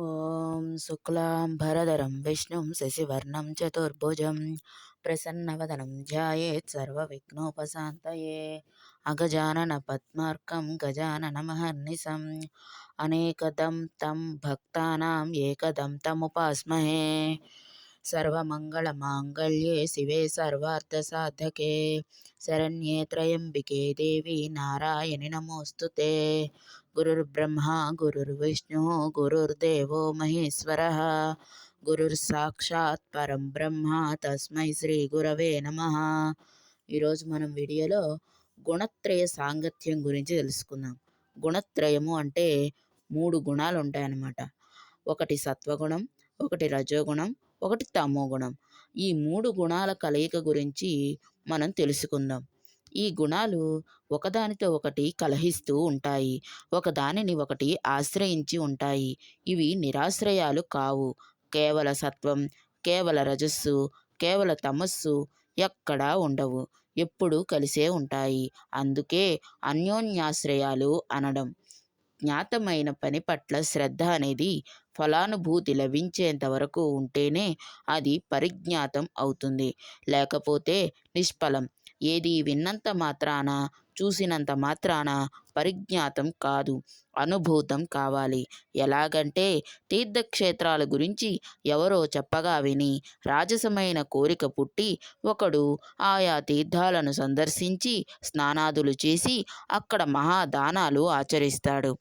ॐ शुक्लाम्भरधरं विष्णुं शशिवर्णं चतुर्भुजं प्रसन्नवदनं ध्यायेत् सर्वविघ्नोपशान्तये। अगजाननपद्मार्कं गजाननमहर्निशम् अनेकदं तं भक्तानाम् एकदं तमुपास्महे। सर्वमङ्गलमाङ्गल्ये शिवे सर्वार्थसाधके। शरण्ये त्र्यम्बिके देवी नारायणि नमोऽस्तु ते। గురుర్ బ్రహ్మ గురుర్ విష్ణు గురుర్ దేవో మహేశ్వర. గురుర్సాక్షాత్ పరం బ్రహ్మ తస్మై శ్రీ గురవే నమ. ఈరోజు మనం వీడియోలో గుణత్రయ సాంగత్యం గురించి తెలుసుకుందాం. గుణత్రయము అంటే మూడు గుణాలు ఉంటాయన్నమాట ఒకటి సత్వగుణం ఒకటి రజోగుణం ఒకటి తమోగుణం. ఈ మూడు గుణాల కలయిక గురించి మనం తెలుసుకుందాం. ఈ గుణాలు ఒకదానితో ఒకటి కలహిస్తూ ఉంటాయి. ఒకదానిని ఒకటి ఆశ్రయించి ఉంటాయి. ఇవి నిరాశ్రయాలు కావు. కేవల సత్వం కేవల రజస్సు కేవల తమస్సు ఎక్కడా ఉండవు. ఎప్పుడూ కలిసే ఉంటాయి. అందుకే అన్యోన్యాశ్రయాలు అనడం జ్ఞాతమైన పని పట్ల శ్రద్ధ అనేది ఫలానుభూతి లభించేంత వరకు ఉంటేనే అది పరిజ్ఞాతం అవుతుంది. లేకపోతే నిష్ఫలం. ఏది విన్నంత మాత్రాన చూసినంత మాత్రాన పరిజ్ఞాతం కాదు అనుభూతం కావాలి. ఎలాగంటే తీర్థక్షేత్రాల గురించి ఎవరో చెప్పగా విని రాజసమైన కోరిక పుట్టి ఒకడు ఆయా తీర్థాలను సందర్శించి స్నానాదులు చేసి అక్కడ మహాదానాలు ఆచరిస్తాడు.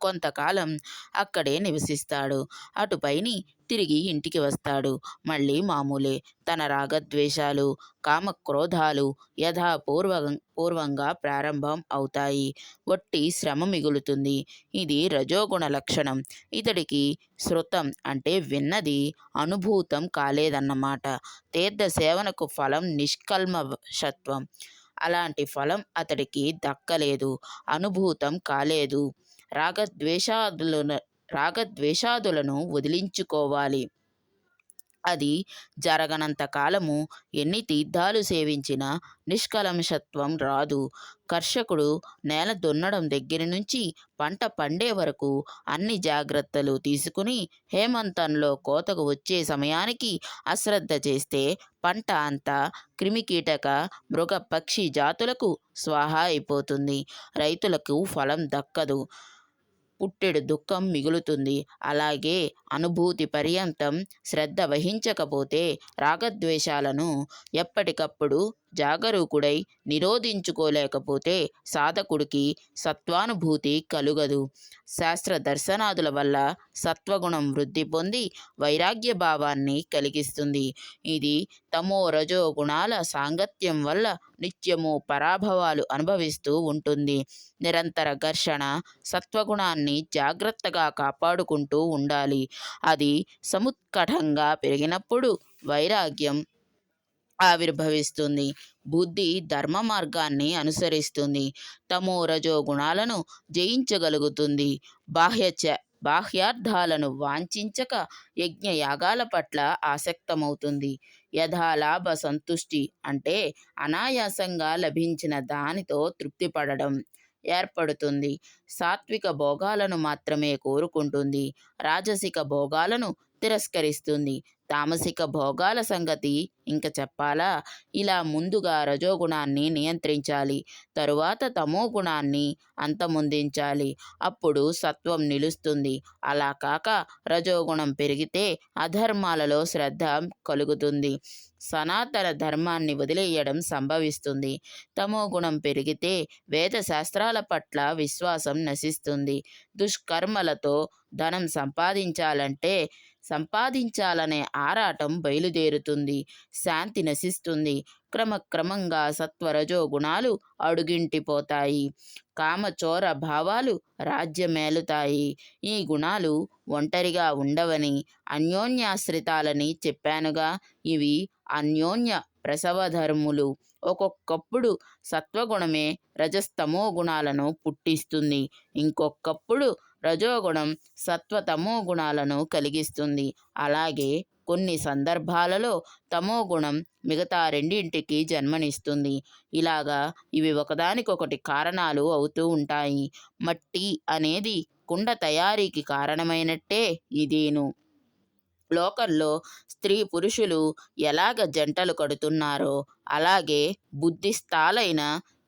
కొంతకాలం అక్కడే నివసిస్తాడు. అటుపైని తిరిగి ఇంటికి వస్తాడు. మళ్ళీ మామూలే తన రాగద్వేషాలు కామక్రోధాలు యథాపూర్వ పూర్వంగా ప్రారంభం అవుతాయి. వట్టి శ్రమ మిగులుతుంది. ఇది రజోగుణ లక్షణం. ఇతడికి శృతం అంటే విన్నది అనుభూతం కాలేదన్నమాట. తీర్థ సేవనకు ఫలం నిష్కల్మషత్వం. అలాంటి ఫలం అతడికి దక్కలేదు. అనుభూతం కాలేదు. రాగద్వేషాదులను రాగద్వేషాదులను వదిలించుకోవాలి. అది జరగనంత కాలము ఎన్ని తీర్థాలు సేవించినా నిష్కలంషత్వం రాదు. కర్షకుడు నేల దున్నడం దగ్గర నుంచి పంట పండే వరకు అన్ని జాగ్రత్తలు తీసుకుని హేమంతంలో కోతకు వచ్చే సమయానికి అశ్రద్ధ చేస్తే పంట అంతా క్రిమికీటక మృగ పక్షి జాతులకు స్వాహా అయిపోతుంది. రైతులకు ఫలం దక్కదు. పుట్టెడు దుఃఖం మిగులుతుంది. అలాగే అనుభూతి పర్యంతం శ్రద్ధ వహించకపోతే రాగద్వేషాలను ఎప్పటికప్పుడు జాగరూకుడై నిరోధించుకోలేకపోతే సాధకుడికి సత్వానుభూతి కలుగదు. శాస్త్ర దర్శనాదుల వల్ల సత్వగుణం వృద్ధి పొంది వైరాగ్య భావాన్ని కలిగిస్తుంది. ఇది తమో రజో గుణాల సాంగత్యం వల్ల నిత్యము పరాభవాలు అనుభవిస్తూ ఉంటుంది. నిరంతర ఘర్షణ సత్వగుణాన్ని జాగ్రత్తగా కాపాడుకుంటూ ఉండాలి. అది సముత్కటంగా పెరిగినప్పుడు వైరాగ్యం ఆవిర్భవిస్తుంది. బుద్ధి ధర్మ మార్గాన్ని అనుసరిస్తుంది. తమో రజో గుణాలను జయించగలుగుతుంది. బాహ్య బాహ్యార్థాలను వాంఛించక యజ్ఞ యాగాల పట్ల ఆసక్తమవుతుంది. యథాలాభ సంతుష్టి అంటే అనాయాసంగా లభించిన దానితో తృప్తిపడడం ఏర్పడుతుంది. సాత్విక భోగాలను మాత్రమే కోరుకుంటుంది. రాజసిక భోగాలను తిరస్కరిస్తుంది. తామసిక భోగాల సంగతి ఇంక చెప్పాలా? ఇలా ముందుగా రజోగుణాన్ని నియంత్రించాలి తరువాత తమో గుణాన్ని అంతమొందించాలి. అప్పుడు సత్వం నిలుస్తుంది. అలా కాక రజోగుణం పెరిగితే అధర్మాలలో శ్రద్ధ కలుగుతుంది. సనాతన ధర్మాన్ని వదిలేయడం సంభవిస్తుంది. తమో గుణం పెరిగితే వేద శాస్త్రాల పట్ల విశ్వాసం నశిస్తుంది. దుష్కర్మలతో ధనం సంపాదించాలంటే సంపాదించాలనే ఆరాటం బయలుదేరుతుంది. శాంతి నశిస్తుంది. క్రమక్రమంగా సత్వరజో గుణాలు అడుగింటిపోతాయి. కామచోర భావాలు రాజ్యమేలుతాయి. ఈ గుణాలు ఒంటరిగా ఉండవని అన్యోన్యాశ్రితాలని చెప్పానుగా. ఇవి అన్యోన్య ప్రసవధర్ములు. ఒక్కొక్కప్పుడు సత్వగుణమే రజస్తమో గుణాలను పుట్టిస్తుంది. ఇంకొకప్పుడు రజోగుణం సత్వతమో గుణాలను కలిగిస్తుంది. అలాగే కొన్ని సందర్భాలలో తమో గుణం మిగతా రెండింటికి జన్మనిస్తుంది. ఇలాగా ఇవి ఒకదానికొకటి కారణాలు అవుతూ ఉంటాయి. మట్టి అనేది కుండ తయారీకి కారణమైనట్టే ఇదేను. లోకంలో స్త్రీ పురుషులు ఎలాగ జంటలు కడుతున్నారో అలాగే బుద్ధిస్థాలైన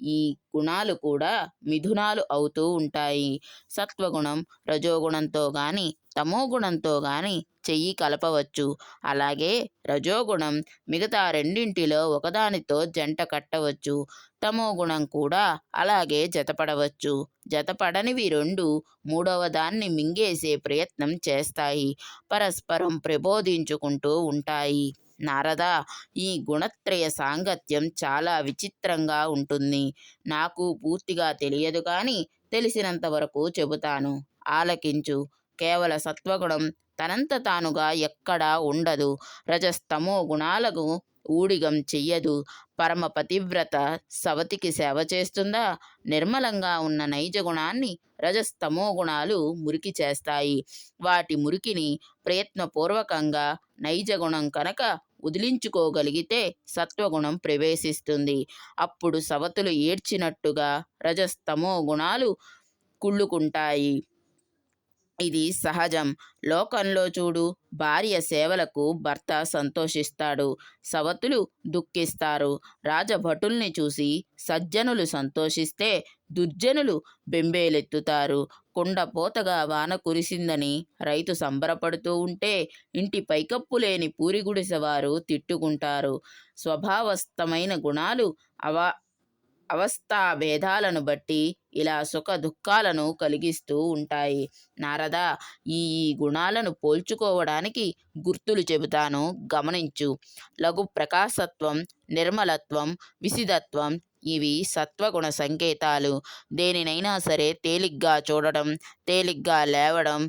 ఈ గుణాలు కూడా మిథునాలు అవుతూ ఉంటాయి. సత్వగుణం రజోగుణంతో కానీ తమోగుణంతో కానీ చెయ్యి కలపవచ్చు. అలాగే రజోగుణం మిగతా రెండింటిలో ఒకదానితో జంట కట్టవచ్చు. తమోగుణం కూడా అలాగే జతపడవచ్చు. జతపడనివి రెండు మూడవ దాన్ని మింగేసే ప్రయత్నం చేస్తాయి. పరస్పరం ప్రబోధించుకుంటూ ఉంటాయి. నారద ఈ గుణత్రయ సాంగత్యం చాలా విచిత్రంగా ఉంటుంది. నాకు పూర్తిగా తెలియదు కానీ తెలిసినంత వరకు చెబుతాను. ఆలకించు. కేవల సత్వగుణం తనంత తానుగా ఎక్కడా ఉండదు. రజస్తమో గుణాలకు ఊడిగం చెయ్యదు. పరమ పతివ్రత సవతికి సేవ చేస్తుందా? నిర్మలంగా ఉన్న నైజ గుణాన్ని రజస్తమో గుణాలు మురికి చేస్తాయి. వాటి మురికిని ప్రయత్నపూర్వకంగా నైజ గుణం కనుక వదిలించుకోగలిగితే సత్వగుణం ప్రవేశిస్తుంది. అప్పుడు సవతులు ఏడ్చినట్టుగా రజస్తమో గుణాలు కుళ్ళుకుంటాయి. ఇది సహజం. లోకంలో చూడు భార్య సేవలకు భర్త సంతోషిస్తాడు. సవతులు దుఃఖిస్తారు. రాజభటుల్ని చూసి సజ్జనులు సంతోషిస్తే దుర్జనులు బెంబేలెత్తుతారు. కుండపోతగా వాన కురిసిందని రైతు సంబరపడుతూ ఉంటే ఇంటి పైకప్పు లేని పూరిగుడిసెవారు తిట్టుకుంటారు. స్వభావస్థమైన గుణాలు అవా అవస్థా భేదాలను బట్టి ఇలా సుఖ దుఃఖాలను కలిగిస్తూ ఉంటాయి. నారద ఈ ఈ గుణాలను పోల్చుకోవడానికి గుర్తులు చెబుతాను. గమనించు. లఘు ప్రకాశత్వం నిర్మలత్వం విసిదత్వం ఇవి సత్వగుణ సంకేతాలు. దేనినైనా సరే తేలిగ్గా చూడడం తేలిగ్గా లేవడం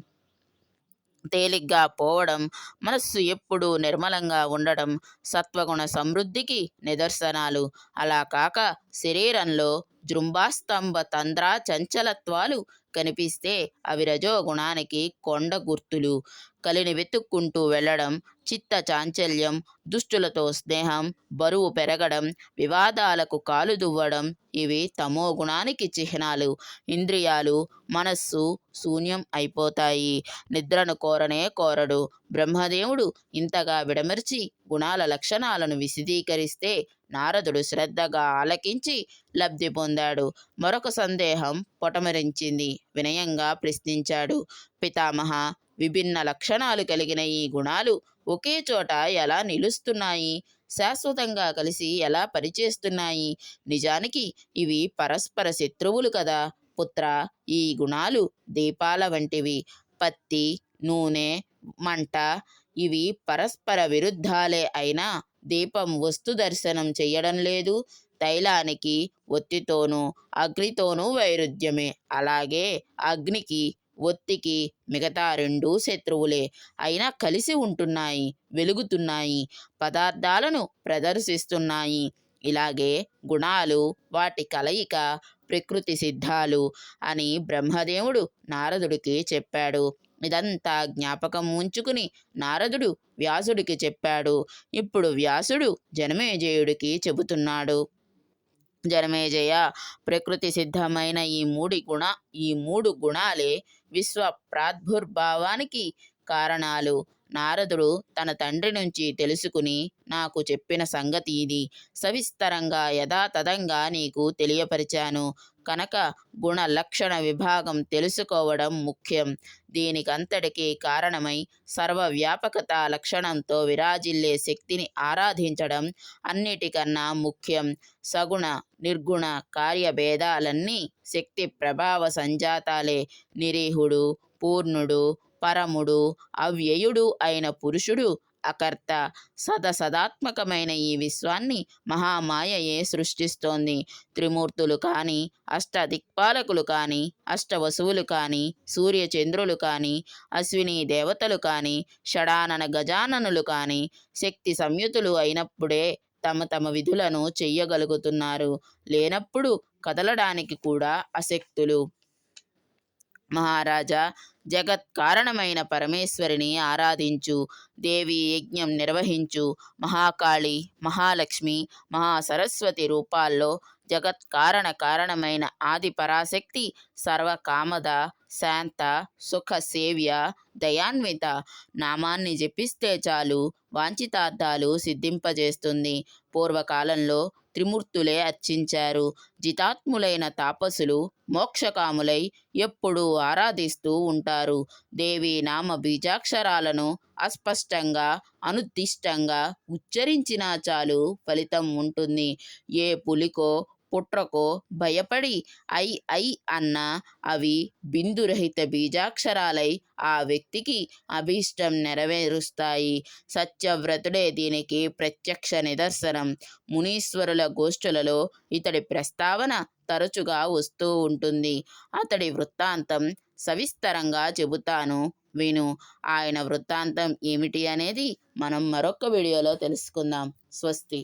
తేలిగ్గా పోవడం మనస్సు ఎప్పుడూ నిర్మలంగా ఉండడం సత్వగుణ సమృద్ధికి నిదర్శనాలు. అలా కాక శరీరంలో జృంభాస్తంభ తంద్ర చంచలత్వాలు కనిపిస్తే అవి రజోగుణానికి కొండ గుర్తులు. కలిని వెతుక్కుంటూ వెళ్ళడం చిత్త చాంచల్యం దుష్టులతో స్నేహం బరువు పెరగడం వివాదాలకు కాలు దువ్వడం ఇవి తమో గుణానికి చిహ్నాలు. ఇంద్రియాలు మనస్సు శూన్యం అయిపోతాయి. నిద్రను కోరనే కోరడు. బ్రహ్మదేవుడు ఇంతగా విడమర్చి గుణాల లక్షణాలను విశదీకరిస్తే నారదుడు శ్రద్ధగా ఆలకించి లబ్ధి పొందాడు. మరొక సందేహం పొటమరించింది. వినయంగా ప్రశ్నించాడు. పితామహ విభిన్న లక్షణాలు కలిగిన ఈ గుణాలు ఒకే చోట ఎలా నిలుస్తున్నాయి? శాశ్వతంగా కలిసి ఎలా పనిచేస్తున్నాయి? నిజానికి ఇవి పరస్పర శత్రువులు కదా. పుత్ర ఈ గుణాలు దీపాల వంటివి. పత్తి నూనె మంట ఇవి పరస్పర విరుద్ధాలే అయినా దీపం వస్తు దర్శనం చేయడం లేదు. తైలానికి ఒత్తితోనూ అగ్నితోనూ వైరుధ్యమే. అలాగే అగ్నికి ఒత్తికి మిగతా రెండూ శత్రువులే. అయినా కలిసి ఉంటున్నాయి వెలుగుతున్నాయి పదార్థాలను ప్రదర్శిస్తున్నాయి. ఇలాగే గుణాలు వాటి కలయిక ప్రకృతి సిద్ధాలు అని బ్రహ్మదేవుడు నారదుడికి చెప్పాడు. ఇదంతా జ్ఞాపకం ఉంచుకుని నారదుడు వ్యాసుడికి చెప్పాడు. ఇప్పుడు వ్యాసుడు జనమేజయుడికి చెబుతున్నాడు. జనమేజయ ప్రకృతి సిద్ధమైన ఈ మూడి గుణ ఈ మూడు గుణాలే విశ్వ ప్రాద్భుర్భావానికి కారణాలు. నారదుడు తన తండ్రి నుంచి తెలుసుకుని నాకు చెప్పిన సంగతి ఇది. సవిస్తరంగా యథాతథంగా నీకు తెలియపరిచాను. కనుక గుణ లక్షణ విభాగం తెలుసుకోవడం ముఖ్యం. దీనికంతటికీ కారణమై సర్వవ్యాపకత లక్షణంతో విరాజిల్లే శక్తిని ఆరాధించడం అన్నిటికన్నా ముఖ్యం. సగుణ నిర్గుణ కార్యభేదాలన్నీ శక్తి ప్రభావ సంజాతాలే. నిరీహుడు పూర్ణుడు పరముడు అవ్యయుడు అయిన పురుషుడు అకర్త. సదసదాత్మకమైన ఈ విశ్వాన్ని మహామాయయే సృష్టిస్తోంది. త్రిమూర్తులు కానీ అష్టదిక్పాలకులు కానీ అష్టవసువులు కానీ సూర్యచంద్రులు కానీ అశ్విని దేవతలు కానీ షడానన గజాననులు కానీ శక్తి సంయుతులు అయినప్పుడే తమ తమ విధులను చెయ్యగలుగుతున్నారు. లేనప్పుడు కదలడానికి కూడా అశక్తులు. మహారాజా జగత్ కారణమైన పరమేశ్వరిని ఆరాధించు దేవి యజ్ఞం నిర్వహించు మహాకాళి మహాలక్ష్మి మహాసరస్వతి రూపాల్లో జగత్ కారణ కారణమైన ఆది పరాశక్తి సర్వకామద శాంత సుఖ సేవ్య దయాన్విత నామాన్ని జపిస్తే చాలు వాంఛితార్థాలు సిద్ధింపజేస్తుంది. పూర్వకాలంలో త్రిమూర్తులే అర్చించారు. జితాత్ములైన తాపసులు మోక్షకాములై ఎప్పుడూ ఆరాధిస్తూ ఉంటారు. దేవి నామ బీజాక్షరాలను అస్పష్టంగా అనుద్దిష్టంగా ఉచ్చరించినా చాలు ఫలితం ఉంటుంది. ఏ పులికో పుట్రకో భయపడి ఐ ఐ అన్న అవి బిందురహిత బీజాక్షరాలై ఆ వ్యక్తికి అభీష్టం నెరవేరుస్తాయి. సత్యవ్రతుడే దీనికి ప్రత్యక్ష నిదర్శనం. మునీశ్వరుల గోష్ఠులలో ఇతడి ప్రస్తావన తరచుగా వస్తూ ఉంటుంది. అతడి వృత్తాంతం సవిస్తరంగా చెబుతాను విను. ఆయన వృత్తాంతం ఏమిటి అనేది మనం మరొక వీడియోలో తెలుసుకుందాం. స్వస్తి.